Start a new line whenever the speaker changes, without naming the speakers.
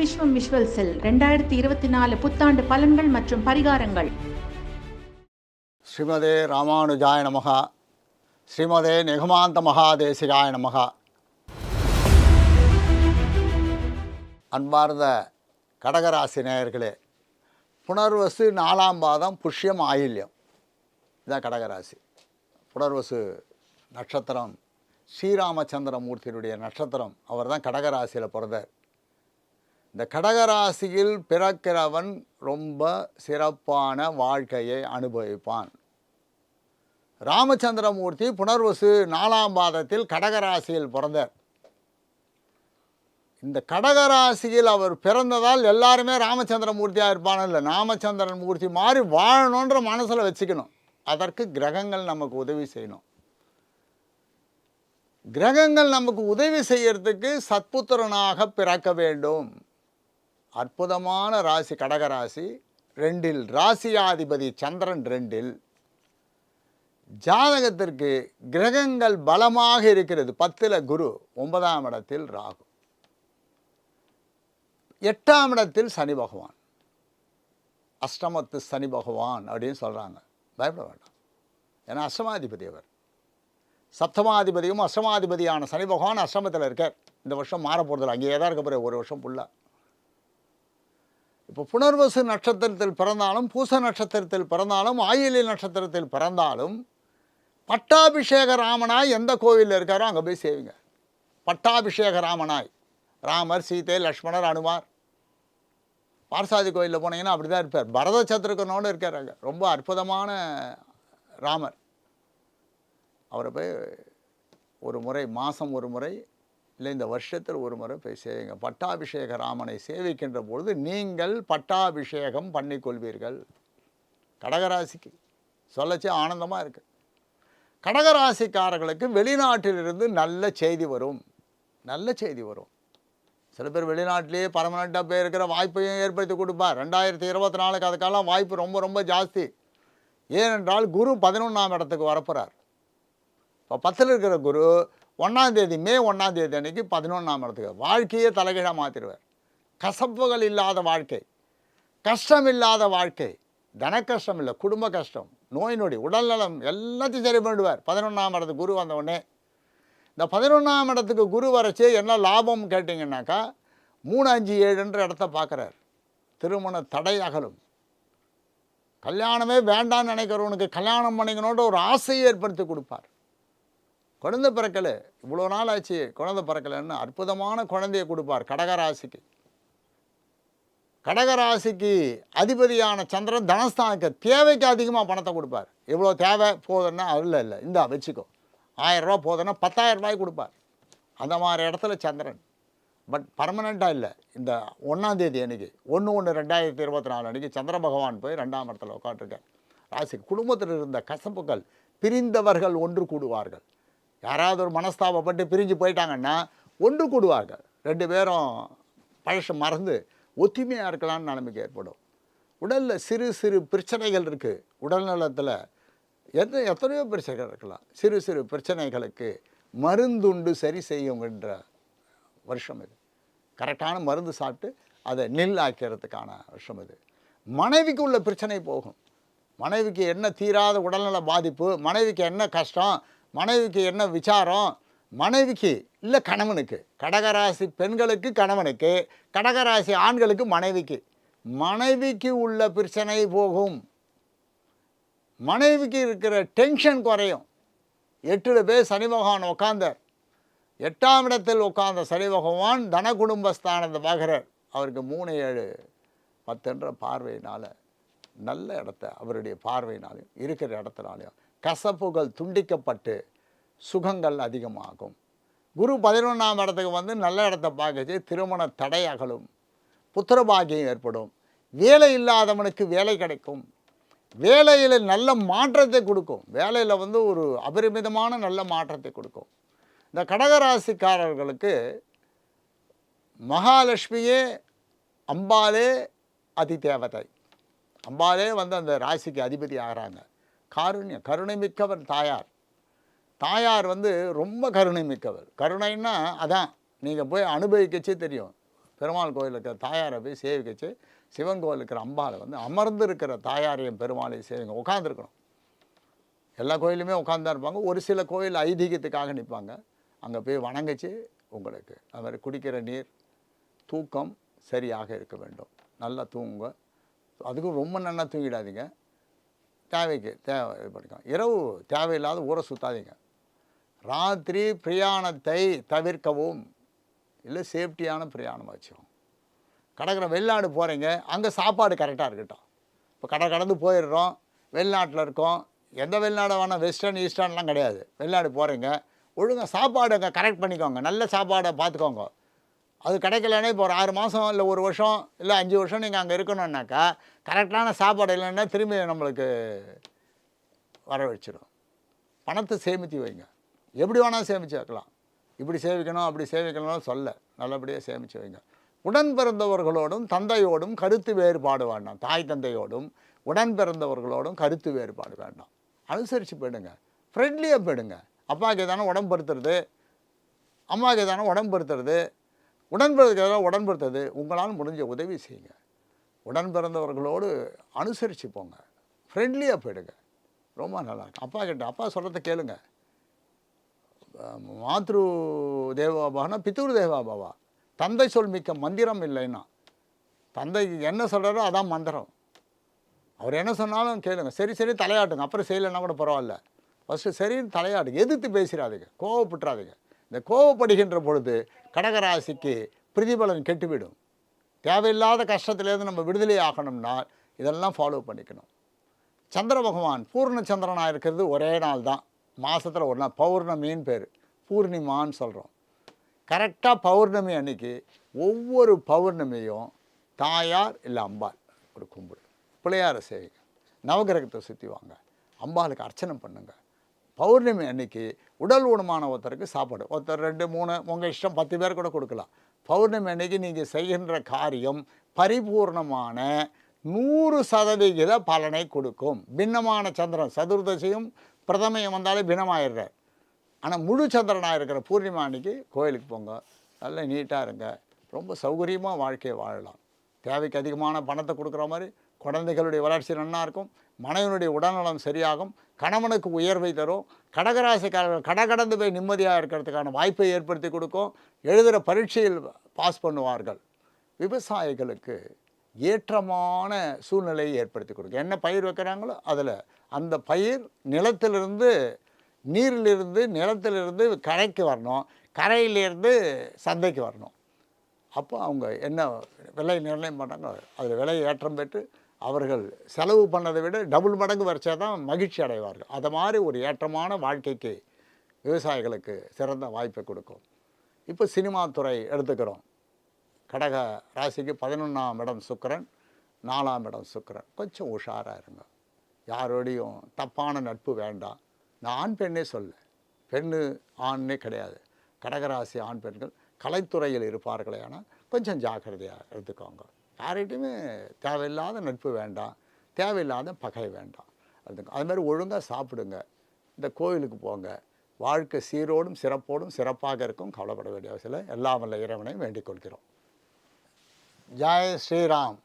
விஸ்வம் visual செல் ரெண்டாயிரத்தி இருபத்தி நாலு புத்தாண்டு பலன்கள் மற்றும் பரிகாரங்கள்.
ஸ்ரீமதே ராமானுஜாய நமகா ஸ்ரீமதே நெகுமாந்த மகாதேசிகாய நமகா. அன்பார்ந்த கடகராசி நேயர்களே புனர்வசு நாலாம் பாதம் புஷ்யம் ஆயில்யம். இதான் கடகராசி. புனர்வசு நட்சத்திரம் ஸ்ரீராமச்சந்திரமூர்த்தியினுடைய நட்சத்திரம் அவர் தான் கடகராசியில் பிறந்தார். இந்த கடகராசியில் பிறக்கிறவன் ரொம்ப சிறப்பான வாழ்க்கையை அனுபவிப்பான். ராமச்சந்திரமூர்த்தி புனர்வசு நாலாம் பாதத்தில் கடகராசியில் பிறந்தார். இந்த கடகராசியில் அவர் பிறந்ததால் எல்லாருமே ராமச்சந்திரமூர்த்தியாக இருப்பானோ இல்லை ராமச்சந்திரன் மூர்த்தி மாதிரி வாழணுன்ற மனசில் வச்சுக்கணும். அதற்கு கிரகங்கள் நமக்கு உதவி செய்யணும். கிரகங்கள் நமக்கு உதவி செய்யறதுக்கு சத்புத்திரனாக பிறக்க வேண்டும். அற்புதமான ராசி கடகராசி ரெண்டில் ராசியாதிபதி சந்திரன் ரெண்டில். ஜாதகத்திற்கு கிரகங்கள் பலமாக இருக்கிறது. பத்தில் குரு ஒன்பதாம் இடத்தில் ராகு. எட்டாம் இடத்தில் சனி பகவான். அஷ்டமத்து சனி பகவான் அப்படின்னு சொல்கிறாங்க பயப்பட வேண்டாம். ஏன்னா அஷ்டமாதிபதி அவர். சப்தமாதிபதியும் அஷ்டமாதிபதியான சனி பகவான் அஷ்டமத்தில் இருக்கார். இந்த வருஷம் மாற போகிறதில்ல அங்கேயே தான் இருக்க போகிற ஒரு வருஷம் ஃபுல்லாக இப்போ புனர்வசு நட்சத்திரத்தில் பிறந்தாலும் பூச நட்சத்திரத்தில் பிறந்தாலும் ஆயிலி நட்சத்திரத்தில் பிறந்தாலும் பட்டாபிஷேக ராமனாய் எந்த கோவிலில் இருக்காரோ அங்கே போய் செய்வீங்க பட்டாபிஷேக ராமனாய். ராமர் சீதை லக்ஷ்மணர் அனுமார். பார்சாதி கோயிலில் போனீங்கன்னா அப்படி தான் இருப்பார். பரத சத்ருகனோடு இருக்கார் அங்கே. ரொம்ப அற்புதமான ராமர். அவரை போய் ஒரு முறை மாதம் ஒரு முறை இல்லை இந்த வருஷத்தில் ஒரு முறை போய் சேவிங்க. பட்டாபிஷேக ராமனை சேவிக்கின்ற பொழுது நீங்கள் பட்டாபிஷேகம் பண்ணிக்கொள்வீர்கள் கடகராசிக்கு சொல்லச்சே ஆனந்தமாக இருக்குது கடகராசிக்காரர்களுக்கு வெளிநாட்டிலிருந்து நல்ல செய்தி வரும். நல்ல செய்தி வரும். சில பேர் வெளிநாட்டிலேயே பர்மனெண்ட்டாக போய் இருக்கிற வாய்ப்பையும் ஏற்படுத்தி கொடுப்பார். ரெண்டாயிரத்தி இருபத்தி நாலுக்கு அதுக்கெல்லாம் வாய்ப்பு ரொம்ப ரொம்ப ஜாஸ்தி. ஏனென்றால் குரு பதினொன்றாம் இடத்துக்கு வரப்போகிறார் இப்போ பத்தில் இருக்கிற குரு ஒன்றாந்தேதி மே ஒன்றாந்தேதி அன்றைக்கி பதினொன்றாம் இடத்துக்கு. வாழ்க்கையே தலைகீழாக மாற்றிடுவார் கசப்புகள் இல்லாத வாழ்க்கை. கஷ்டம் இல்லாத வாழ்க்கை. தன கஷ்டம் இல்லை குடும்ப கஷ்டம். நோய் நொடி உடல்நலம் எல்லாத்தையும் சரி பண்ணிடுவார். பதினொன்றாம் இடத்துக்கு குரு வந்த உடனே. இந்த பதினொன்றாம் இடத்துக்கு குரு வரைச்சி என்ன லாபம் கேட்டிங்கன்னாக்கா மூணு அஞ்சு ஏழுன்ற இடத்த பார்க்குறார் திருமண தடை அகலும். கல்யாணமே வேண்டாம்னு நினைக்கிறவனுக்கு கல்யாணம் பண்ணிக்கணுன்ற ஒரு ஆசையை ஏற்படுத்தி கொடுப்பார். குழந்தை பிறக்கலை. இவ்வளோ நாள் ஆச்சு குழந்தை பிறக்கலைன்னு அற்புதமான குழந்தையை கொடுப்பார் கடகராசிக்கு. கடகராசிக்கு அதிபதியான சந்திரன் தனஸ்தானுக்கு தேவைக்கு அதிகமாக பணத்தை கொடுப்பார். இவ்வளோ தேவை போதுன்னா இல்லை இல்லை இந்தா வச்சுக்கோ. ஆயிரரூபா போதுன்னா பத்தாயிரம் ரூபாய் கொடுப்பார். அந்த மாதிரி இடத்துல சந்திரன். பட் பர்மனெண்ட்டாக இல்லை. இந்த ஒன்றாந்தேதி அன்னைக்கு ஒன்று ஒன்று ரெண்டாயிரத்தி இருபத்தி நாலு அன்றைக்கி சந்திர பகவான் போய் ரெண்டாம் இடத்துல உட்காந்துருக்கார் ராசி குடும்பத்தில் இருந்த கசப்புகள் பிரிந்தவர்கள் ஒன்று கூடுவார்கள். யாராவது ஒரு மனஸ்தாபப்பட்டு பிரிஞ்சு போயிட்டாங்கன்னா ஒன்று கூடுவார்கள். ரெண்டு பேரும் பழசம் மறந்து ஒத்துமையாக இருக்கலாம்னு நிலைமைக்கு ஏற்படும். உடலில் சிறு சிறு பிரச்சனைகள் இருக்குது உடல் நலத்தில் எத்த எத்தனையோ பிரச்சனைகள் இருக்கலாம். சிறு சிறு பிரச்சனைகளுக்கு மருந்துண்டு சரி செய்யுங்கின்ற வருஷம் இது. கரெக்டான மருந்து சாப்பிட்டு அதை நெல் ஆக்கிறதுக்கான வருஷம் இது. மனைவிக்கு உள்ள பிரச்சனை போகும். மனைவிக்கு என்ன தீராத உடல்நல பாதிப்பு மனைவிக்கு என்ன கஷ்டம் மனைவிக்கு என்ன விசாரம்? மனைவிக்கு இல்லை கணவனுக்கு. கடகராசி பெண்களுக்கு கணவனுக்கு கடகராசி ஆண்களுக்கு மனைவிக்கு. மனைவிக்கு உள்ள பிரச்சனை போகும். மனைவிக்கு இருக்கிற டென்ஷன் குறையும். எட்டில் பேர் சனி பகவான் உட்காந்தார் எட்டாம் இடத்தில் உட்கார்ந்த சனி பகவான் தன குடும்பஸ்தானத்தை பார்க்குறார். அவருக்கு மூணு ஏழு பத்துன்ற பார்வையினால் நல்ல இடத்த அவருடைய பார்வையினாலையும் இருக்கிற இடத்துனாலையும் கசப்புகள் துண்டிக்கப்பட்டு சுகங்கள் அதிகமாகும். குரு பதினொன்றாம் இடத்துக்கு வந்து நல்ல இடத்த பார்க்கச்சு திருமண தடை அகலும் புத்திரபாகியம் ஏற்படும். வேலை இல்லாதவனுக்கு வேலை கிடைக்கும். வேலையில் நல்ல மாற்றத்தை கொடுக்கும். வேலையில் வந்து ஒரு அபரிமிதமான நல்ல மாற்றத்தை கொடுக்கும். இந்த கடகராசிக்காரர்களுக்கு மகாலட்சுமியே அம்பாலே அதி தேவதை அம்பாலே வந்து அந்த ராசிக்கு அதிபதி ஆகிறாங்க. காருண்யம் கருணை மிக்கவர் தாயார். தாயார் வந்து ரொம்ப கருணை மிக்கவர் கருணைன்னா அதான் நீங்கள் போய் அனுபவிக்கச்சே தெரியும். பெருமாள் கோயில் இருக்கிற தாயாரை போய் சேவிக்கச்சு சிவன் கோயில் இருக்கிற அம்பாளை வந்து அமர்ந்து இருக்கிற தாயாரையும் பெருமாளையும் சேவிங்க உட்காந்துருக்கணும் எல்லா கோயிலுமே உட்காந்து இருப்பாங்க. ஒரு சில கோயில் ஐதீகத்துக்காக நிற்பாங்க. அங்கே போய் வணங்கிச்சு உங்களுக்கு. அது மாதிரி குடிக்கிற நீர் தூக்கம் சரியாக இருக்க வேண்டும். நல்லா தூங்குங்க. அதுக்கும் ரொம்ப நல்லா தூங்கிடாதீங்க. தேவைக்கு தேவை இது இரவு தேவையில்லாத ஊரை சுற்றாதீங்க ராத்திரி பிரயாணத்தை தவிர்க்கவும். இல்லை சேஃப்டியான பிரயாணம் வச்சுக்கோங்க. கடற்கரை வெளிநாடு போகிறீங்க அங்கே சாப்பாடு கரெக்டாக இருக்கட்டும். இப்போ கடை கடந்து போயிடுறோம் வெளிநாட்டில் இருக்கோம். எந்த வெளிநாடு வேணால் வெஸ்டர்ன் ஈஸ்டர்ன்லாம் கிடையாது. வெளிநாடு போகிறீங்க ஒழுங்காக சாப்பாடு அங்கே கரெக்ட் பண்ணிக்கோங்க. நல்ல சாப்பாடை பார்த்துக்கோங்க. அது கிடைக்கலனே இப்போ ஒரு ஆறு மாதம் இல்லை ஒரு வருஷம் இல்லை அஞ்சு வருஷம் நீங்கள் அங்கே இருக்கணும்னாக்கா கரெக்டான சாப்பாடு இல்லைன்னா திரும்பி நம்மளுக்கு வர வச்சிடும் பணத்தை சேமித்து வைங்க. எப்படி வேணால் சேமித்து வைக்கலாம். இப்படி சேமிக்கணும் அப்படி சேமிக்கணும்னு சொல்ல. நல்லபடியாக சேமித்து வைங்க. உடன் பிறந்தவர்களோடும் தந்தையோடும் கருத்து வேறுபாடு வேண்டாம். தாய் தந்தையோடும் உடன் பிறந்தவர்களோடும் கருத்து வேறுபாடு வேண்டாம். அனுசரித்து போயிடுங்க. ஃப்ரெண்ட்லியாக போயிடுங்க. அப்பாவுக்கு தானே உடம்பு படுத்துறது அம்மாவுக்கு எதானே உடன்பிறதுக்கு உடன்பிறகு உடன்படுத்துறது உங்களால் முடிஞ்ச உதவி செய்யுங்க. உடன் பிறந்தவர்களோடு அனுசரித்து போங்க. ஃப்ரெண்ட்லியாக போயிடுங்க. ரொம்ப நல்லா இருக்கும். அப்பா கிட்ட அப்பா சொல்கிறத கேளுங்க. மாத்ரு தேவாபானா பித்ரு தேவாபாவா? தந்தை சொல் மிக்க மந்திரம் இல்லைன்னா. தந்தை என்ன சொல்கிறாரோ அதான் மந்திரம். அவர் என்ன சொன்னாலும் கேளுங்க. சரி சரி தலையாட்டுங்க. அப்புறம் செய்யலைன்னா கூட பரவாயில்ல. ஃபஸ்ட்டு சரின்னு தலையாடுங்க எதிர்த்து பேசிடாதீங்க. கோவப்பட்டுறாதீங்க. இந்த கோவப்படுகின்ற பொழுது கடகராசிக்கு பிரதிபலன் கெட்டுவிடும். தேவையில்லாத கஷ்டத்துலேருந்து நம்ம விடுதலை ஆகணும்னா இதெல்லாம் ஃபாலோ பண்ணிக்கணும். சந்திர பகவான் பூர்ண சந்திரனாக இருக்கிறது ஒரே நாள் தான். மாதத்தில் ஒரு நாள். பௌர்ணமின்னு பேர். பூர்ணிமான்னு சொல்கிறோம் கரெக்டாக பௌர்ணமி அன்னைக்கு ஒவ்வொரு பௌர்ணமியும் தாயார் இல்லை அம்பாள் ஒரு கும்பிடு. பிள்ளையாரை செய்யுங்க நவகிரகத்தை சுற்றி வாங்க. அம்பாளுக்கு அர்ச்சனை பண்ணுங்கள் பௌர்ணமி அன்னைக்கு உடல் ஊனமான ஒருத்தருக்கு சாப்பாடு. ஒருத்தர் ரெண்டு மூணு உங்கள் இஷ்டம் பத்து பேர் கூட கொடுக்கலாம். பௌர்ணமி அன்னைக்கு நீங்கள் செய்கின்ற காரியம் பரிபூர்ணமான நூறு சதவிகித பலனை கொடுக்கும். பின்னமான சந்திரன் சதுர்தசியும் பிரதமையும் வந்தாலே பின்னமாயிடுறார். ஆனால் முழு சந்திரனாக இருக்கிற பூர்ணிமா அன்னைக்கு கோயிலுக்கு போங்க. நல்ல நீட்டாக இருங்க. ரொம்ப சௌகரியமாக வாழ்க்கையை வாழலாம். தேவைக்கு அதிகமான பணத்தை கொடுக்குற மாதிரி குழந்தைகளுடைய வளர்ச்சி நன்னா இருக்கும். மனைவனுடைய உடல்நலம் சரியாகும் கணவனுக்கு உயர்வை தரும் கடகராசிக்காரர்கள் கடகடந்து போய் நிம்மதியாக இருக்கிறதுக்கான வாய்ப்பை ஏற்படுத்தி கொடுக்கும் எழுதுகிற பரீட்சையில் பாஸ் பண்ணுவார்கள். விவசாயிகளுக்கு ஏற்றமான சூழ்நிலையை ஏற்படுத்தி கொடுக்கும். என்ன பயிர் வைக்கிறாங்களோ அதில் அந்த பயிர் நிலத்திலிருந்து நீரிலிருந்து நிலத்திலிருந்து கரைக்கு வரணும் கரையிலிருந்து சந்தைக்கு வரணும். அப்போ அவங்க என்ன விலை நிர்ணயம் பண்ணுறாங்க அதில் விலை ஏற்றம் பெற்று அவர்கள் செலவு பண்ணதை விட டபுள் மடங்கு வரைச்சா தான் மகிழ்ச்சி அடைவார்கள். அதை மாதிரி ஒரு ஏற்றமான வாழ்க்கைக்கு விவசாயிகளுக்கு சிறந்த வாய்ப்பை கொடுக்கும். இப்போ சினிமா துறை எடுத்துக்கிறோம். கடக ராசிக்கு பதினொன்றாம் இடம் சுக்கரன் நாலாம் இடம் சுக்கிரன். கொஞ்சம் உஷாராக இருங்க. யாரோடையும் தப்பான நட்பு வேண்டாம். நான் ஆண் பெண்ணே சொல்ல பெண்ணு ஆண்னே கிடையாது. கடகராசி ஆண் பெண்கள் கலைத்துறையில் இருப்பார்களே ஆனால் கொஞ்சம் ஜாக்கிரதையாக எடுத்துக்கோங்க. யார்கிட்டையுமே தேவையில்லாத நட்பு வேண்டாம் தேவையில்லாத பகை வேண்டாம். அதுக்கு அது மாதிரி ஒழுங்காக சாப்பிடுங்க. இந்த கோயிலுக்கு போங்க. வாழ்க்கை சீரோடும் சிறப்போடும் சிறப்பாக இருக்கும். கவலைப்பட வேண்டிய அவசியம் இல்லை. எல்லாம் வல்ல இறைவனையும் வேண்டிக் கொள்கிறோம். ஜெய் ஸ்ரீராம்.